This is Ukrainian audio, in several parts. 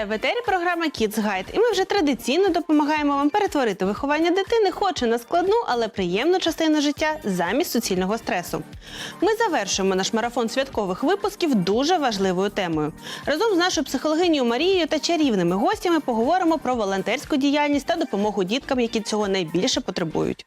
Вітаю в етері програма Kids Guide. І ми вже традиційно допомагаємо вам перетворити виховання дитини, хоч на складну, але приємну частину життя замість суцільного стресу. Ми завершуємо наш марафон святкових випусків дуже важливою темою. Разом з нашою психологинею Марією та чарівними гостями поговоримо про волонтерську діяльність та допомогу діткам, які цього найбільше потребують.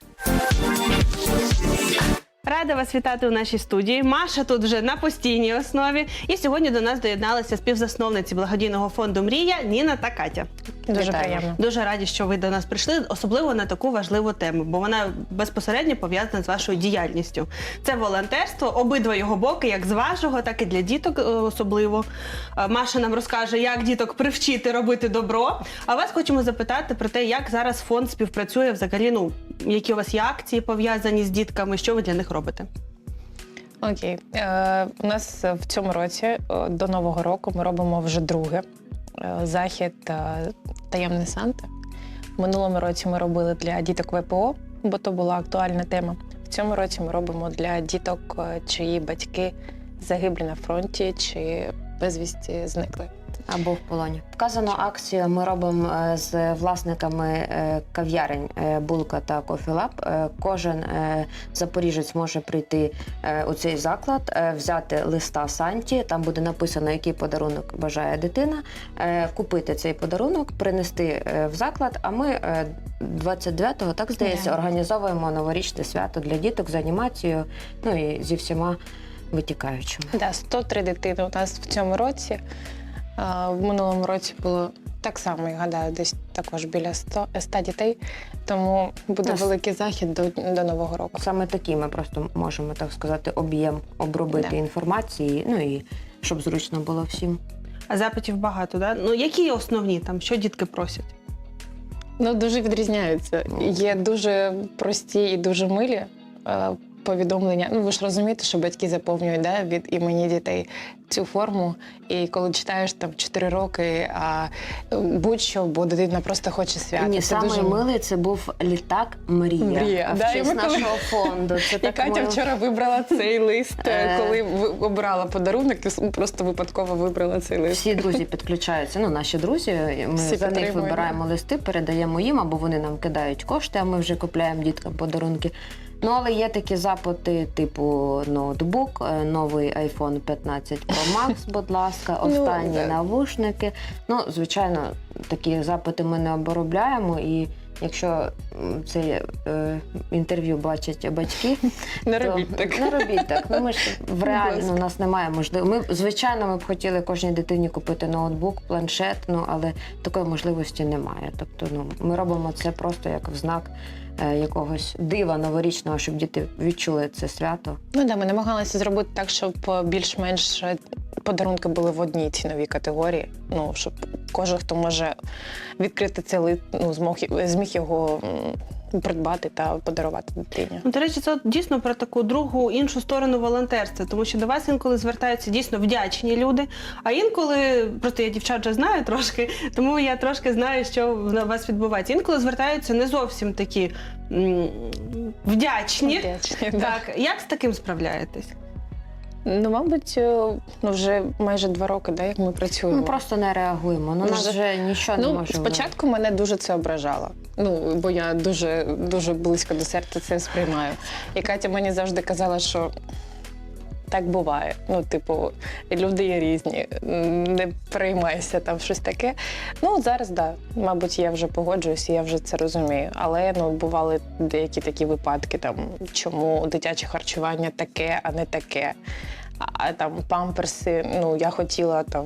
Рада вас вітати у нашій студії. Маша тут вже на постійній основі. І сьогодні до нас доєдналися співзасновниці благодійного фонду Мрія Ніна та Катя. Дуже приємно. Дуже раді, що ви до нас прийшли, особливо на таку важливу тему, бо вона безпосередньо пов'язана з вашою діяльністю. Це волонтерство, обидва його боки, як з вашого, так і для діток е, особливо. Е, Маша нам розкаже, як діток привчити робити добро. А вас хочемо запитати про те, як зараз фонд співпрацює взагалі. Ну які у вас є акції пов'язані з дітками, що ви для них робите? Окей. Е, у нас в цьому році е, до Нового року ми робимо вже друге е, захід е, Таємний Санта. В минулому році ми робили для діток ВПО, бо то була актуальна тема. В цьому році ми робимо для діток, чиї батьки загиблі на фронті чи безвісті зникли. Або в полоні. Вказану акцію ми робимо е, з власниками е, кав'ярень е, Булка та Кофілаб. Кожен запоріжець може прийти у цей заклад, взяти листа Санті. Там буде написано, який подарунок бажає дитина, купити цей подарунок, принести в заклад. А ми е, 29-го, так здається, Да. організовуємо новорічне свято для діток з анімацією, ну і зі всіма витікаючими. Да, 103 дитини у нас в цьому році. В минулому році було так само, я гадаю, десь також біля 100, 100 дітей. Тому буде Нас- великий захід до, до Нового року. Саме такі ми просто можемо так сказати об'єм обробити Да. інформації, ну і щоб зручно було всім. А запитів багато, да? Ну які основні там, що дітки просять? Ну, дуже відрізняються. Ну. Є дуже прості і дуже милі е, повідомлення. Ну, ви ж розумієте, що батьки заповнюють да, від імені дітей цю форму. І коли читаєш там 4 роки, а будь-що, бо дитина просто хоче свята. Ні, Це саме дуже милий це був літак Мрія. Мрія, в да, честь коли- нашого фонду. Це І так Катя мило. вчора вибрала цей лист, е, коли обрала подарунок, і просто випадково вибрала цей лист. Всі друзі підключаються. Ну, наші друзі. Ми Всі за них вибираємо листи, передаємо їм, або вони нам кидають кошти, а ми вже купляємо діткам подарунки. Ну, але є такі запити, типу ноутбук, е, новий iPhone 15 Pro Max, будь ласка, Ну, останні да. навушники. Ну, звичайно, такі запити ми не обробляємо. І якщо це е, інтерв'ю бачать батьки, Не то робіть так. Не робіть так. Ну, ми ж в реально у нас немає можливості. Ми, звичайно, ми б хотіли кожній дитині купити ноутбук, планшет, ну але такої можливості немає. Тобто, ну ми робимо це просто як в знак якогось дива новорічного, щоб діти відчули це свято. Ну да, ми намагалися зробити так, щоб е, більш-менш е, подарунки були в одній ціновій категорії. Ну щоб кожен, хто може відкрити цей лист, ну змог зміг його придбати та подарувати дитині. Ну, до речі, це дійсно про таку другу іншу сторону волонтерства, тому що до вас інколи звертаються дійсно вдячні люди. А інколи просто я дівчат вже знаю трошки, тому я трошки знаю, що в вас відбувається. Інколи звертаються не зовсім такі м, вдячні. Вдячні. Так, як з таким справляєтесь? Ну, мабуть, е, ну вже майже два роки, да, як ми працюємо. Ми просто не реагуємо. Ну, Вже- нас вже нічого не Ну, може. спочатку мене дуже це ображало. Ну, бо я дуже, дуже близько до серця це сприймаю. І Катя мені завжди казала, що так буває. Ну, типу, люди є різні, не переймайся там щось таке. Ну, зараз да, мабуть, я вже погоджуюся, я вже це розумію. Але ну, бували деякі такі випадки, там, чому дитяче харчування таке, а не таке. А там памперси, ну я хотіла там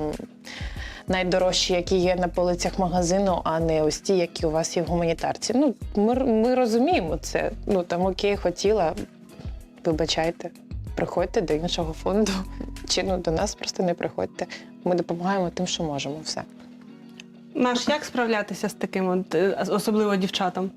найдорожчі, які є на полицях магазину, а не ось ті, які у вас є в гуманітарці. Ну, ми, ми розуміємо це. Ну там окей, хотіла, вибачайте, приходьте до іншого фонду. Чи ну до нас просто не приходьте. Ми допомагаємо тим, що можемо. Все. Маш, як справлятися з таким, от, е, особливо дівчатам?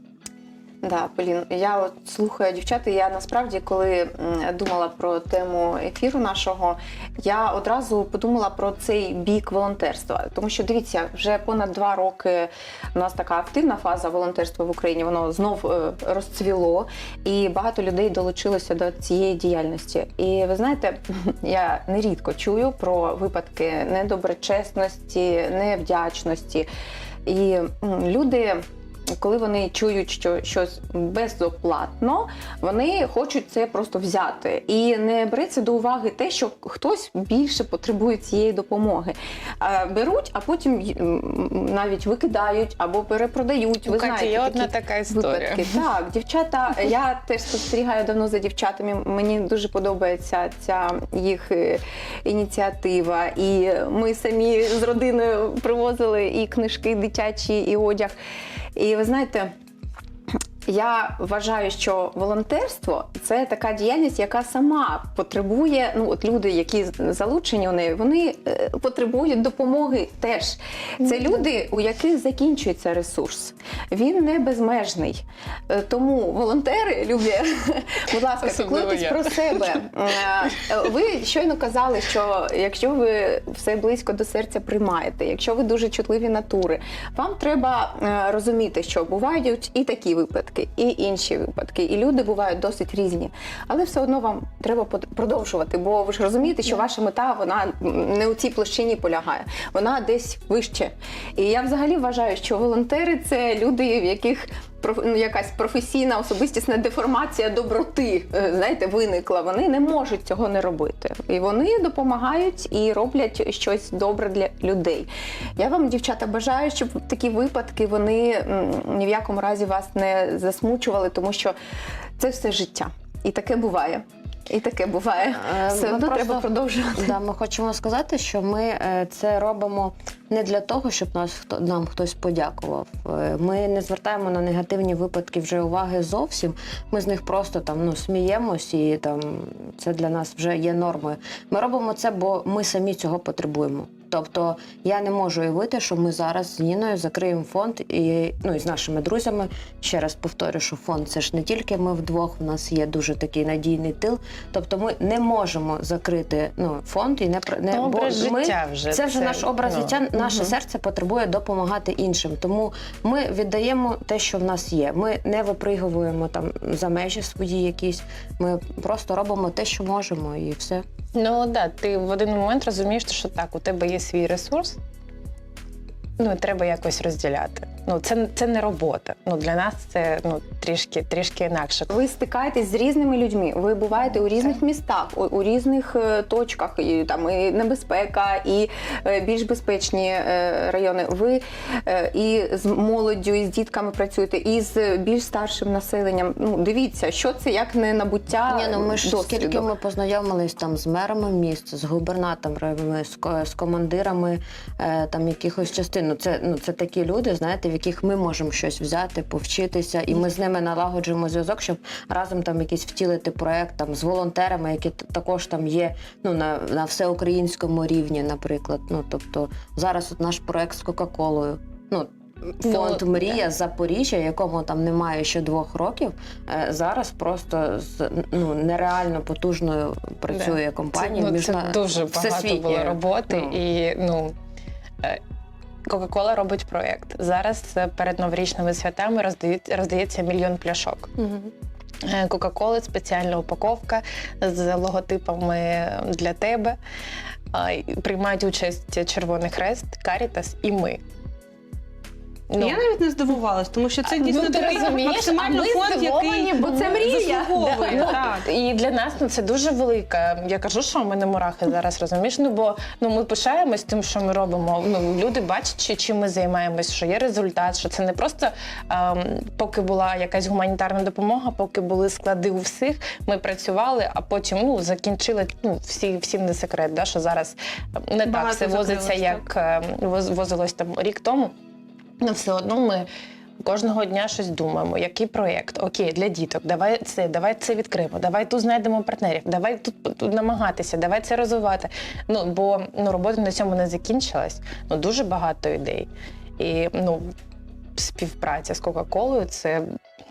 Да, Полін, я от слухаю дівчат, я насправді, коли думала про тему ефіру нашого, я одразу подумала про цей бік волонтерства. Тому що дивіться, вже понад два роки у нас така активна фаза волонтерства в Україні, воно знов е, розцвіло, і багато людей долучилося до цієї діяльності. І ви знаєте, я нерідко чую про випадки недоброчесності, невдячності. І люди коли вони чують, що щось безоплатно, вони хочуть це просто взяти і не береться до уваги те, що хтось більше потребує цієї допомоги. Беруть, а потім навіть викидають або перепродають. У Ви Каті знаєте, є одна така історія. випадки. Так, дівчата, я теж спостерігаю давно за дівчатами. Мені дуже подобається ця їх е, ініціатива. І ми самі з родиною привозили і книжки дитячі, і одяг. І ви знаєте. Я вважаю, що волонтерство це така діяльність, яка сама потребує. Ну от люди, які залучені у неї, вони е, потребують допомоги теж. Це люди, у яких закінчується ресурс. Він не безмежний. Е, Тому волонтери, любі, будь ласка, піклуйтесь про себе. Е, Ви щойно казали, що якщо ви все близько до серця приймаєте, якщо ви дуже чутливі натури, вам треба розуміти, що бувають і такі випадки, і інші випадки, і люди бувають досить різні. Але все одно вам треба продовжувати, бо ви ж розумієте, що ваша мета вона не у цій площині полягає, вона десь вище. І я взагалі вважаю, що волонтери це люди, в яких якась професійна особистісна деформація доброти, е, знаєте, виникла. Вони не можуть цього не робити. І вони допомагають і роблять щось добре для людей. Я вам, дівчата, бажаю, щоб такі випадки вони ні в якому разі вас не засмучували, тому що це все життя. І таке буває. І таке буває. Е, Все одно треба продовжувати. Да, ми хочемо сказати, що ми е, це робимо не для того, щоб нас хто нам хтось подякував. Е, Ми не звертаємо на негативні випадки вже уваги зовсім. Ми з них просто там ну сміємось, і там це для нас вже є нормою. Ми робимо це, бо ми самі цього потребуємо. Тобто я не можу уявити, що ми зараз з Ніною закриємо фонд і ну і з нашими друзями. Ще раз повторю, що фонд це ж не тільки ми вдвох. У нас є дуже такий надійний тил. Тобто, ми не можемо закрити ну фонд і не не Ну, бо ми, вже, Це вже це, наш образ ну, життя. Наше мгм. серце потребує допомагати іншим. Тому ми віддаємо те, що в нас є. Ми не випригуємо там за межі свої якісь. Ми просто робимо те, що можемо, і все. Ну да, ти в один момент розумієш, що так, у тебе є свій ресурс. Ну, треба якось розділяти. Ну, це, це не робота. Ну, для нас це ну, трішки, трішки інакше. Ви стикаєтесь з різними людьми. Ви буваєте у різних містах, у, у різних е, точках, і там і небезпека, і е, більш безпечні е, райони. Ви е, і з молоддю, і з дітками працюєте, і з більш старшим населенням. Ну дивіться, що це як не набуття Ні, ну ми ж досвіду. скільки ми познайомились там з мерами міст, з губернаторами, з, з командирами е, там якихось частин. Ну це ну це такі люди, знаєте, в яких ми можемо щось взяти, повчитися, і ми з ними налагоджуємо зв'язок, щоб разом там якийсь втілити проект там з волонтерами, які також там є ну на, на всеукраїнському рівні, наприклад. Ну тобто зараз от наш проект з Кока-Колою. Ну Фонд Ну, Мрія з Запоріжжя, якому там немає ще двох років, е, зараз просто з ну нереально потужною працює компанія. Це, ну, це міжна- дуже багато було роботи, Ну. і ну. Кока-Кола робить проєкт. Зараз перед новорічними святами роздають, роздається мільйон пляшок. Е, Кока-Коли спеціальна упаковка з логотипами для тебе. Приймають участь Червоний Хрест, Карітас і ми. Ну, Я навіть не здивувалась, тому що це Ну, дійсно ти такий розумієш, максимально а ми фонд, здивовані, який бо це мрія. заслуговує. Ну, так. І для нас ну, це дуже велика. Я кажу, що ми не мурахи зараз розумієш. Ну бо ну ми пишаємось тим, що ми робимо. Ну люди бачать, чи- чим ми займаємось, що є результат, що це не просто ем, поки була якась гуманітарна допомога, поки були склади у всіх. Ми працювали, а потім ну закінчили. Ну всі всім не секрет, да, що зараз ем, не Багато так все возиться, закрилось, як ем, воз- возилось там рік тому. Ну, все одно ми кожного дня щось думаємо. Який проєкт? Окей, для діток, давай це, давай це відкриємо, давай тут знайдемо партнерів, давай тут, тут намагатися, давай це розвивати. Ну бо ну робота на цьому не закінчилась. Ну дуже багато ідей. І ну співпраця з Кока-Колою це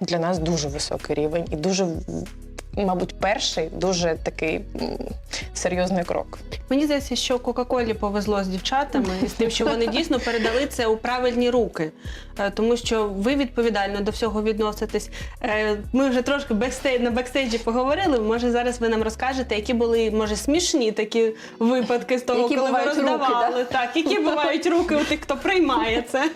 для нас дуже високий рівень і дуже, мабуть, перший дуже такий серйозний крок. Мені здається, що Кока-Колі повезло з дівчатами з тим, що вони дійсно передали це у правильні руки, Е, тому що ви відповідально до всього відноситесь. Е, Ми вже трошки бекстейдж на бекстейджі поговорили. Може, зараз ви нам розкажете, які були може смішні такі випадки з того, Які коли ви бувають руки, роздавали. Так, які бувають руки у тих, хто приймає це.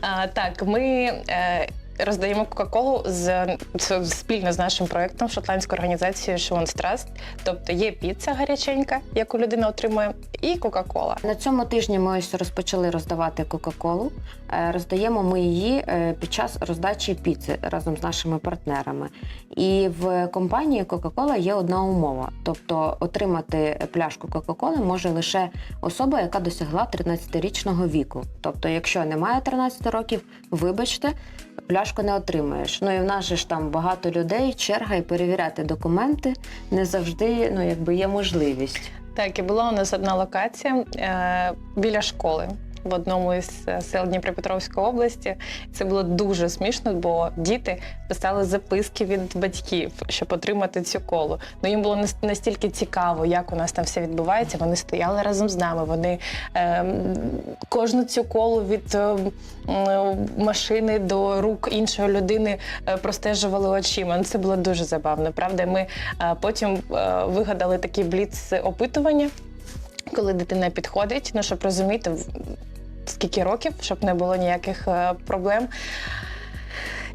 А, так, ми е, роздаємо Кока-Колу з, з- спільно з нашим проєктом шотландською організацією Швонс Траст. Тобто є піца гаряченька, яку людина отримує, і Кока-Кола. На цьому тижні ми ось розпочали роздавати Кока-Колу. Е, Роздаємо ми її е, під час роздачі піци разом з нашими партнерами. І в компанії Coca-Cola є одна умова: тобто отримати пляшку Кока-Коли може лише особа, яка досягла 13-річного віку. Тобто, якщо немає 13 років, вибачте, пляшку не отримаєш. Ну і в нас же ж там багато людей, черга і перевіряти документи не завжди ну, якби є можливість. Так, і була у нас одна локація е, біля школи. В одному із е, сел Дніпропетровської області це було дуже смішно, бо діти писали записки від батьків, щоб отримати цю колу. Ну їм було нас- настільки цікаво, як у нас там все відбувається. Вони стояли разом з нами. Вони е, кожну цю колу від е, машини до рук іншої людини е, простежували очима. Ну, це було дуже забавно. Правда, ми е, потім е, вигадали такі бліц опитування, коли дитина підходить, ну щоб розуміти, скільки років, щоб не було ніяких е, проблем.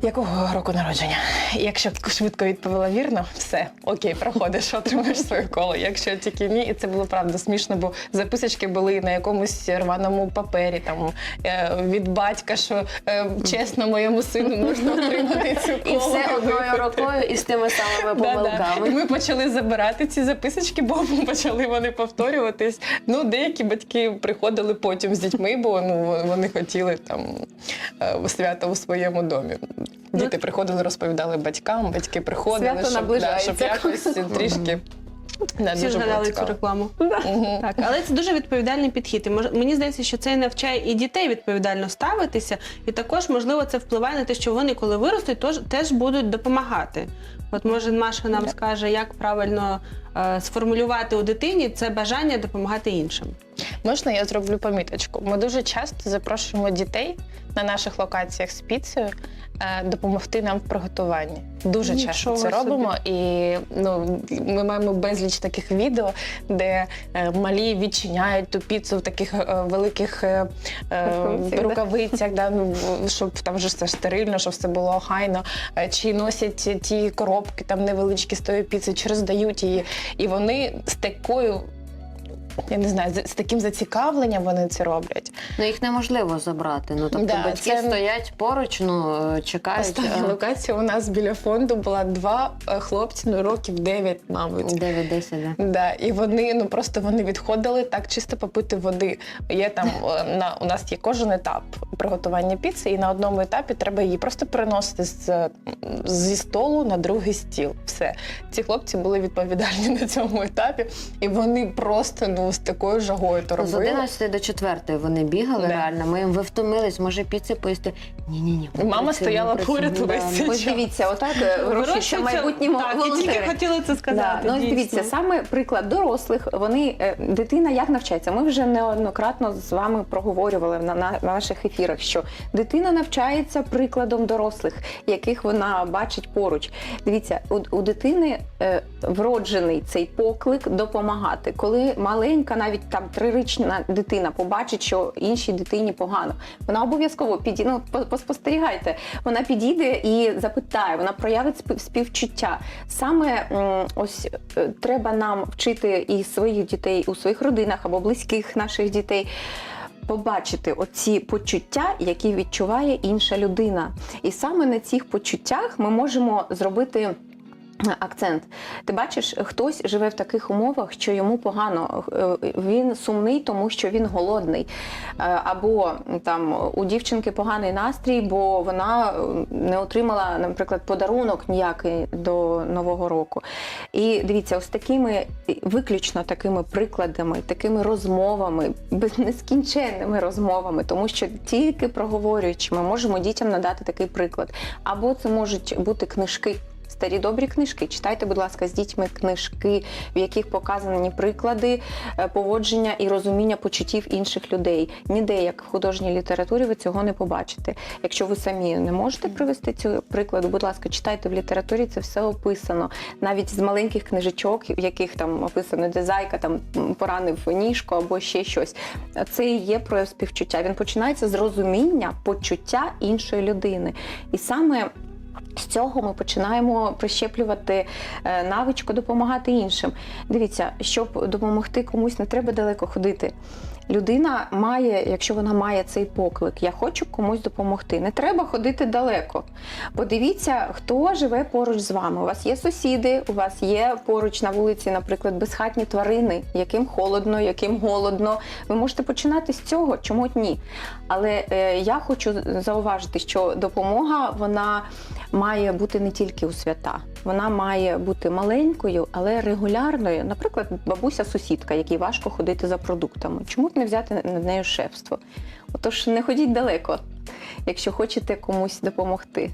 Якого року народження? Якщо швидко відповіла вірно, все окей, проходиш, отримаєш своє коло. Якщо тільки ні, і це було правда смішно, бо записочки були на якомусь рваному папері, там е, від батька, що е, чесно моєму сину можна отримати цю колу. І все одною рукою і з тими самими. І помилками. ми почали забирати ці записочки, бо почали вони повторюватись. Ну, деякі батьки приходили потім з дітьми, бо ну вони хотіли там е, свято у своєму домі. Діти приходили, розповідали батькам, батьки приходили, Свято щоб, да, щоб якось трішки. Да, Всі згадали цю рекламу. Мгм. Так, але це дуже відповідальний підхід. І мож- мені здається, що це навчає і дітей відповідально ставитися, і також, можливо, це впливає на те, що вони, коли виростуть, тож, теж будуть допомагати. От може Маша нам Да. скаже, як правильно е, сформулювати у дитині це бажання допомагати іншим. Можна я зроблю поміточку? Ми дуже часто запрошуємо дітей на наших локаціях з піцею е, допомогти нам в приготуванні. Дуже Нічого часто це собі. робимо, і ну ми маємо безліч таких відео, де е, малі відчиняють ту піцу в таких е, великих е, Рукавицях, да? да, ну, щоб там вже все стерильно, щоб все було охайно. Е, Чи носять ті коробки там невеличкі з тої піци, чи роздають її. І вони з такою. Я не знаю, з з таким зацікавленням вони це роблять. Ну їх неможливо забрати. Ну тобто Да, батьки це- стоять поруч, ну е, чекають. Остання е, локація у нас біля фонду була два е, хлопці, ну років 9, мабуть. 9-10, да. Да, і вони ну просто вони відходили так чисто попити води. Є там на у нас є кожен етап приготування піци, і на одному етапі треба її просто переносити з, зі столу на другий стіл. Все, ці хлопці були відповідальні на цьому етапі, і вони просто ну з такою жагою то робили. З 11 до 4 вони бігали Да. реально. Ми їм ви втомились, може піци поїсти. Ні, ні, ні. Мама стояла поряд увесь цей Ось дивіться, отак е, вирощуються Вирощуються- майбутні так, я волонтери. тільки хотіла це сказати. Да. Ну, ось дійсно. дивіться, саме приклад дорослих. Вони е, дитина як навчається. Ми вже неоднократно з вами проговорювали на, на, на наших ефірах, що дитина навчається прикладом дорослих, яких вона бачить поруч. Дивіться, у, у дитини е, вроджений цей поклик допомагати. Коли маленька, навіть там трирічна дитина побачить, що іншій дитині погано, вона обов'язково підійде. Ну, поспостерігайте, вона підійде і запитає, вона проявить спів- співчуття. Саме ось е, треба нам вчити і своїх дітей у своїх родинах або близьких наших дітей. Побачити оці почуття, які відчуває інша людина, і саме на цих почуттях ми можемо зробити Акцент. Ти бачиш, хтось живе в таких умовах, що йому погано. Е, Він сумний, тому що він голодний. Е, Або там у дівчинки поганий настрій, бо вона е, не отримала, наприклад, подарунок ніякий до Нового року. І дивіться, ось такими виключно такими прикладами, такими розмовами, нескінченними розмовами, тому що тільки проговорюючи, ми можемо дітям надати такий приклад. Або це можуть бути книжки. Старі добрі книжки. Читайте, будь ласка, з дітьми книжки, в яких показані приклади е, поводження і розуміння почуттів інших людей. Ніде, як в художній літературі, ви цього не побачите. Якщо ви самі не можете привести цього прикладу, будь ласка, читайте в літературі, це все описано. Навіть з маленьких книжечок, в яких там описано, де зайка там поранив ніжку або ще щось. Це і є прояв співчуття. Він починається з розуміння почуття іншої людини. І саме з цього ми починаємо прищеплювати е, навичку допомагати іншим. Дивіться, щоб допомогти комусь, не треба далеко ходити. Людина має, якщо вона має цей поклик, я хочу комусь допомогти. Не треба ходити далеко. Подивіться, хто живе поруч з вами. У вас є сусіди, у вас є поруч на вулиці, наприклад, безхатні тварини, яким холодно, яким голодно. Ви можете починати з цього, чому ні. Але е, я хочу зауважити, що допомога вона має бути не тільки у свята, вона має бути маленькою, але регулярною. Наприклад, бабуся-сусідка, якій важко ходити за продуктами. Чому б не взяти над нею шефство? Отож, не ходіть далеко, якщо хочете комусь допомогти.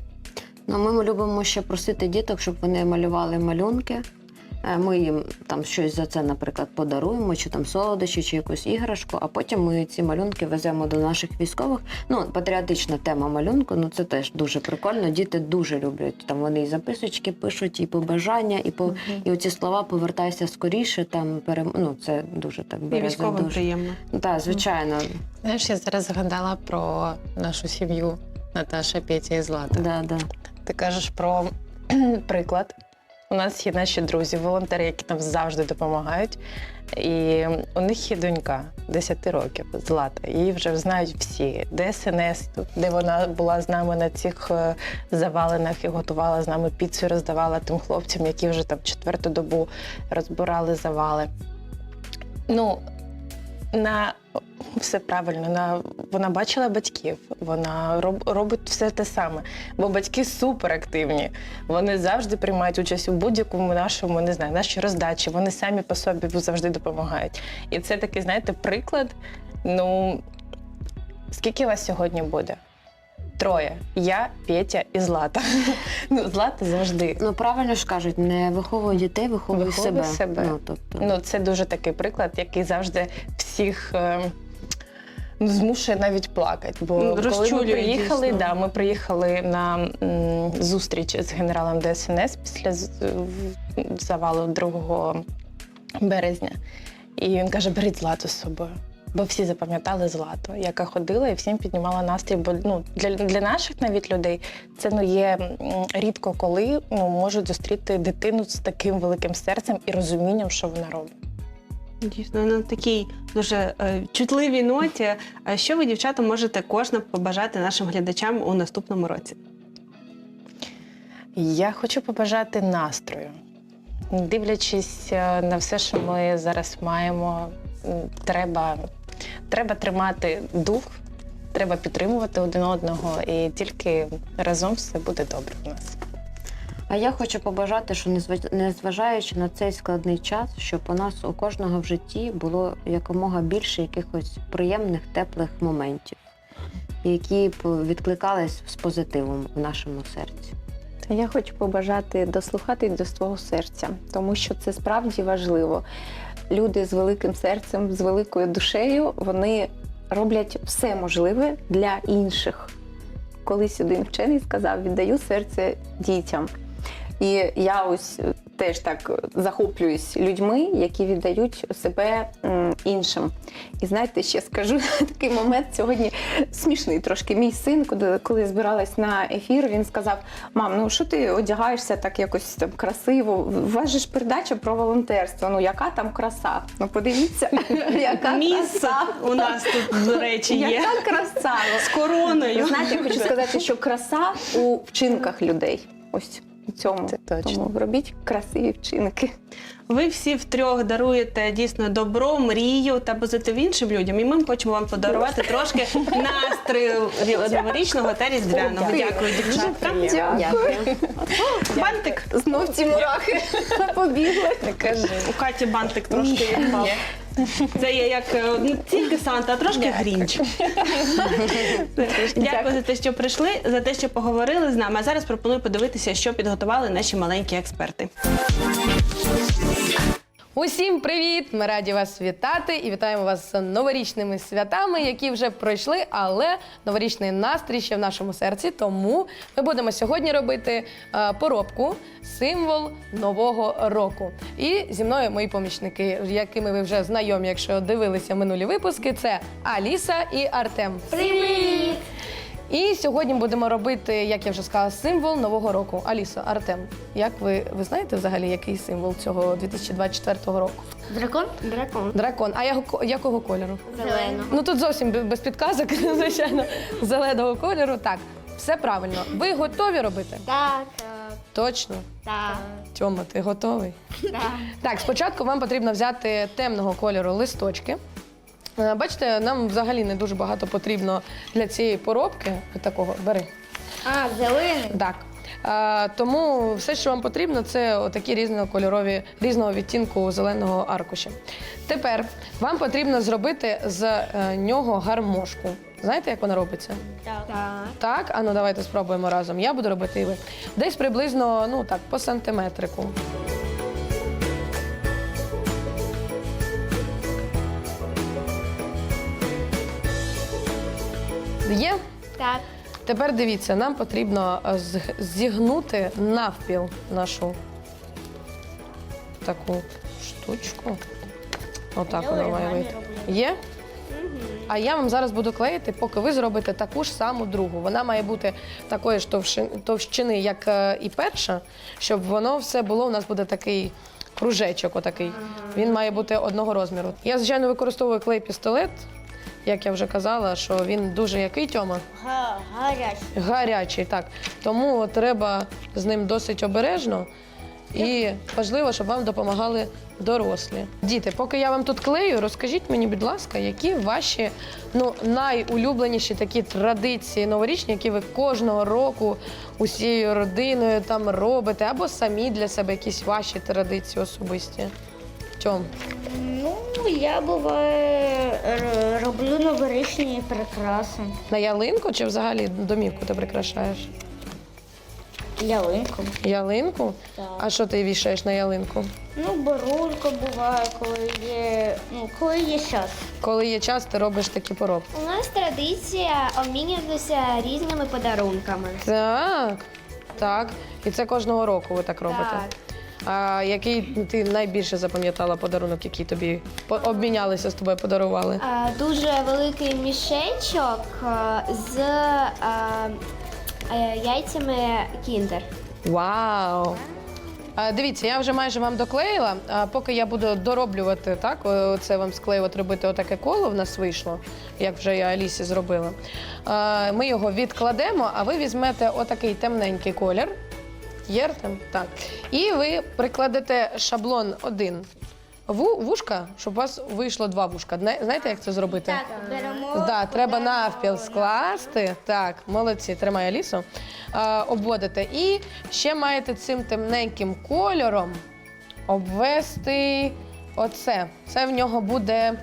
Ну, ми любимо ще просити діток, щоб вони малювали малюнки. Е, Ми їм там щось за це, наприклад, подаруємо, чи там солодощі, чи якусь іграшку, а потім ми ці малюнки веземо до наших військових. Ну, патріотична тема малюнку, ну це теж дуже прикольно. Діти дуже люблять. Там вони і записочки пишуть, і побажання, і по і оці слова повертайся скоріше. Там перем... ну, це дуже так І бере військовим душу. приємно. Так, звичайно. Знаєш, я зараз згадала про нашу сім'ю Наташа, Петя і Злата. Да, да. Ти кажеш про приклад. У нас є наші друзі, волонтери, які нам завжди допомагають. І у них є донька 10 років, Злата. Її вже знають всі. Де СНС, де вона була з нами на цих е, завалинах і готувала з нами піцу, роздавала тим хлопцям, які вже там четверту добу розбирали завали. Ну, на все правильно, на, вона бачила батьків, вона роб, робить все те саме. Бо батьки суперактивні. Вони завжди приймають участь у будь-якому нашому, не знаю, нашій роздачі. Вони самі по собі завжди допомагають. І це такий, знаєте, приклад. Ну, скільки вас сьогодні буде? Троє. Я, Петя і Злата. Ну, Злата завжди. Ну правильно ж кажуть, не виховуй дітей, виховуй, Виховуй себе. себе. Ну, тобто, Ну, це дуже такий приклад, який завжди всіх. е, змушує навіть плакати. Бо Ну, коли ми приїхали, дійсно. да, ми приїхали на м, зустріч з генералом ДСНС після завалу 2 березня. І він каже: беріть злату з собою. Бо всі запам'ятали злату, яка ходила і всім піднімала настрій. Бо ну для, для наших навіть людей це ну є рідко коли ну, можуть зустріти дитину з таким великим серцем і розумінням, що вона робить. Дійсно, на такій дуже е, чутливій ноті. Що ви, дівчата, можете кожна побажати нашим глядачам у наступному році? Я хочу побажати настрою. Дивлячись е, на все, що ми зараз маємо, треба, треба тримати дух, треба підтримувати один одного, і тільки разом все буде добре у нас. А я хочу побажати, що незваж- незважаючи на цей складний час, щоб у нас у кожного в житті було якомога більше якихось приємних, теплих моментів, які б відкликались з позитивом в нашому серці. Я хочу побажати дослухатись до свого серця, тому що це справді важливо. Люди з великим серцем, з великою душею, вони роблять все можливе для інших. Колись один вчений сказав: віддаю серце дітям. І я ось е, теж так захоплююсь людьми, які віддають себе іншим. І знаєте, ще скажу такий момент сьогодні смішний трошки. Мій син, коли, коли збиралась на ефір, він сказав: Мам, ну що ти одягаєшся так якось там красиво? У вас же ж передача про волонтерство. Ну яка там краса? Ну подивіться, яка краса. у нас тут, до речі, є Яка краса. з короною. Знаєте, я хочу сказати, що краса у вчинках людей. Ось у цьому. Це точно. Тому робіть красиві вчинки. Ви всі втрьох даруєте дійсно добро, мрію та позитив іншим людям. І ми хочемо вам подарувати трошки настрою новорічного та різдвяного. Дякую. Дівчатка. Дякую. Бантик. Знов ці мурахи побігли. Не кажи. У Каті бантик трошки впав. Це є як е, не тільки Санта, а трошки Грінч. Дякую за те, що прийшли, за те, що поговорили з нами. А зараз пропоную подивитися, що підготували наші маленькі експерти. Усім привіт! Ми раді вас вітати і вітаємо вас з новорічними святами, які вже пройшли, але новорічний настрій ще в нашому серці. Тому ми будемо сьогодні робити е, поробку, символ нового року. І зі мною мої помічники, якими ви вже знайомі, якщо дивилися минулі випуски. Це Аліса і Артем. Привіт! І сьогодні будемо робити, як я вже сказала, символ нового року. Аліса, Артем, як ви, ви знаєте взагалі, який символ цього 2024 року? Дракон? Дракон. Дракон. А яго- якого кольору? Зелено. Ну тут зовсім бе- без підказок, звичайно, зеленого кольору. Так, все правильно. Ви готові робити? Так, так, Точно. так. Тьома, ти готовий? Так, спочатку вам потрібно взяти темного кольору листочки. Е, Бачите, нам взагалі не дуже багато потрібно для цієї поробки. Такого бери. А, зелений. Так. Е, тому все, що вам потрібно, це отакі різнокольорові, різного відтінку зеленого аркуша. Тепер вам потрібно зробити з е, нього гармошку. Знаєте, як вона робиться? Так. так. Так, а ну давайте спробуємо разом. Я буду робити і ви. Десь приблизно, ну так, по сантиметрику. Є? Так. Тепер дивіться, нам потрібно е, з- зігнути навпіл нашу таку штучку. Отак вона має вийти. Є? А я вам зараз буду клеїти, поки ви зробите таку ж саму другу. Вона має бути такої ж товщи- товщини, як е, і перша, щоб воно все було. У нас буде такий кружечок, отакий. Він має бути одного розміру. Я, звичайно, використовую клей-пістолет. Як я вже казала, що він дуже який тьома? Га, гарячий. Гарячий, так. Тому треба з ним досить обережно. І важливо, щоб вам допомагали дорослі. Діти, поки я вам тут клею, розкажіть мені, будь ласка, які ваші ну, найулюбленіші такі традиції новорічні, які ви кожного року усією родиною там робите, або самі для себе якісь ваші традиції особисті. Тьом. Ну, я буває роблю новорічні прикраси. На ялинку чи взагалі домівку ти прикрашаєш? Ялинку. Ялинку? Так. А що ти вішаєш на ялинку? Ну, барулька буває, коли є, ну, коли є час. Коли є час, ти робиш такі поробки. У нас традиція обмінюватися різними подарунками. Так, так. І це кожного року ви так робите. Так. А який ти найбільше запам'ятала подарунок, який тобі по- обмінялися з тобою, подарували? А, Дуже великий мішечок а, з е, яйцями кіндер. Вау! А, дивіться, я вже майже вам доклеїла. А поки я буду дороблювати, так, це вам склеювати, робити отаке коло в нас вийшло, як вже я Алісі зробила. А, ми його відкладемо, а ви візьмете отакий темненький колір. Є Артем? Так. І ви прикладете шаблон один. Ву, вушка, щоб у вас вийшло два вушка. Зна- Знаєте, як це зробити? Так, беремо. Да, треба навпіл скласти. Так, молодці, тримай Алісу. А, обводите. І ще маєте цим темненьким кольором обвести оце. Це в нього буде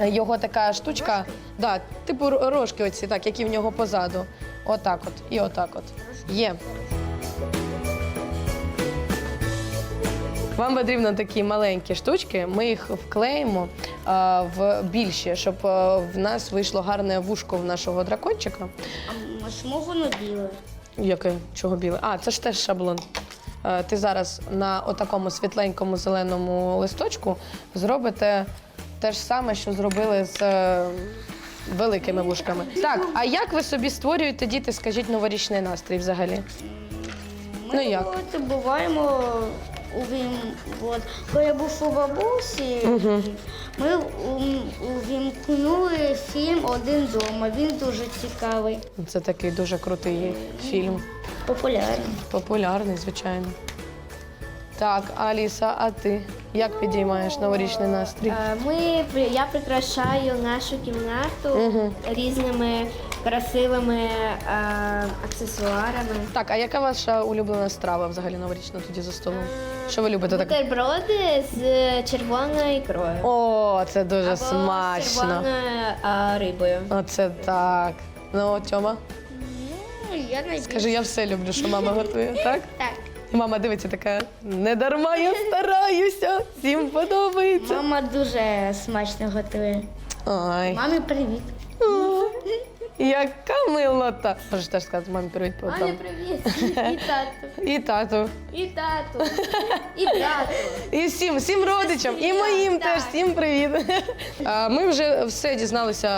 е, його така штучка. Да, типу ро- рожки оці, так, які в нього позаду. Отак от. І отак от. Є. Вам потрібно такі маленькі штучки, ми їх вклеїмо а, в більші, щоб а, в нас вийшло гарне вушко в нашого дракончика. А чому воно біле? Яке? Чого біле? А, це ж теж шаблон. Е, Ти зараз на отакому світленькому зеленому листочку зробите те ж саме, що зробили з е, великими вушками. Так, а як ви собі створюєте, діти, скажіть, новорічний настрій взагалі? Ми Ну, як? от буваємо увім... от, коли я був у бабусі, ми ум- увімкнули фільм Один дома. Він дуже цікавий, Це такий дуже крутий фільм. популярний. Популярний, звичайно. Так, Аліса, а ти як підіймаєш новорічний настрій? Е, Ми, при- я прикрашаю нашу кімнату різними красивими е, аксесуарами. Так, а яка ваша улюблена страва взагалі новорічна тоді за столом? Що ви любите так? Бутерброди з червоною ікрою. О, це дуже Або з смачно. червоною е, рибою. Оце так. Ну, Тьома, Ну, я найбільше. скажи, я все люблю, що мама готує, так? Так. І мама дивиться така, не дарма я стараюся, всім подобається. Мама дуже смачно готує. Ой, Мамі привіт. Яка милота. Можеш теж сказати мамі привіт по Мамі привіт. І тату. І тату. І тату. І брату. І всім, всім родичам, і моїм теж всім привіт. А, Ми вже все дізналися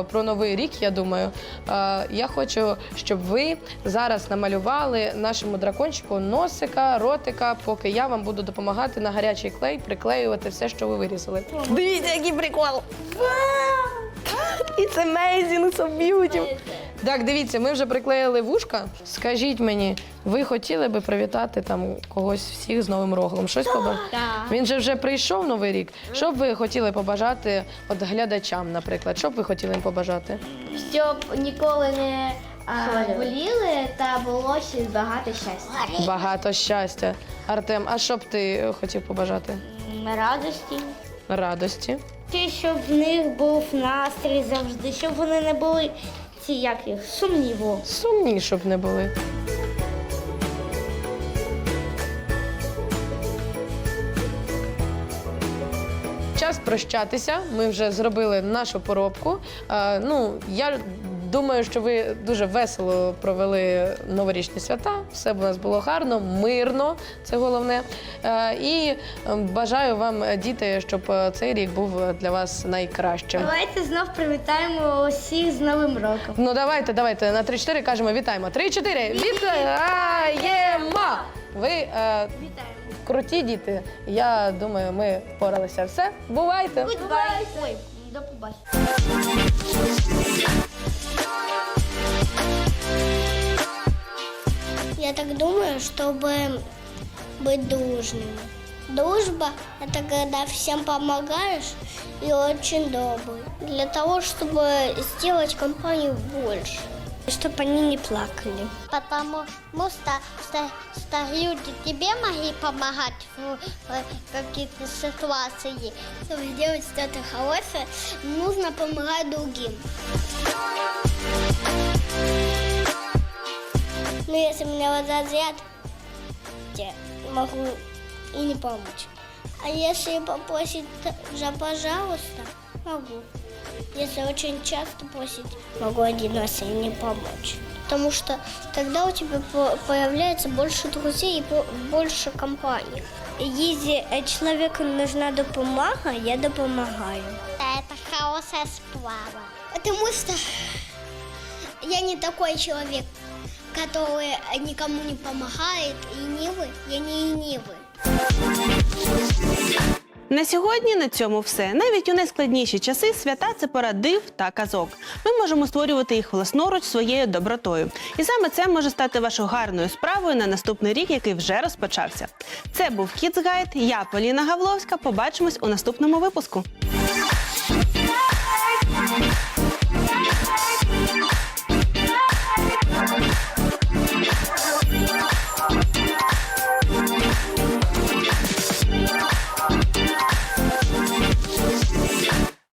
е, про новий рік. Я думаю. А, Я хочу, щоб ви зараз намалювали нашому дракончику носика, ротика, поки я вам буду допомагати на гарячий клей приклеювати все, що ви вирізали. Дивіться, який прикол! It's amazing, it's so beautiful. Так, дивіться, ми вже приклеїли вушка. Скажіть мені, ви хотіли би привітати там когось всіх з Новим роком? Щось побажати? Він же вже прийшов новий рік. Що б ви хотіли побажати от глядачам, наприклад? Що б ви хотіли їм побажати? Щоб ніколи не а, боліли та було ще багато щастя. Багато щастя. Артем, а що б ти хотів побажати? Радості. Радості. Ті, щоб в них був настрій завжди, щоб вони не були ці як їх сумніво. Сумні, щоб не були. Час прощатися. Ми вже зробили нашу поробку. Е, ну, я думаю, що ви дуже весело провели новорічні свята. Все в нас було гарно, мирно, це головне. Е, і е, бажаю вам, е, діти, щоб е, цей рік був для вас найкращим. Давайте знов привітаємо усіх з Новим роком. Ну давайте, давайте на 3-4 кажемо вітаємо. 3-4! Вітаємо! Ви е, круті діти. Я думаю, ми впоралися. Все, бувайте! Бувай. Ой, до побачення. Я так думаю, чтобы быть дружными. Дружба – это когда всем помогаешь и очень добрый. Для того, чтобы сделать компанию больше. Чтобы они не плакали. Потому что ста- старые люди тебе могли помогать в, в каких-то ситуациях. Чтобы сделать что-то хорошее, нужно помогать другим. Но если меня возразят, я могу и не помочь. А если попросить за пожалуйста, могу. Если очень часто просить, могу один раз и не помочь. Потому что тогда у тебя по- появляется больше друзей и больше компаний. Если э, человеку нужна допомога, я допомагаю. Это хорошая сплава. Потому что я не такой человек, который никому не помогает, ленивый. Я не ленивый. На сьогодні на цьому все. Навіть у найскладніші часи свята це пора див та казок. Ми можемо створювати їх власноруч своєю добротою. І саме це може стати вашою гарною справою на наступний рік, який вже розпочався. Це був Kids Guide. Я Поліна Гавловська. Побачимось у наступному випуску.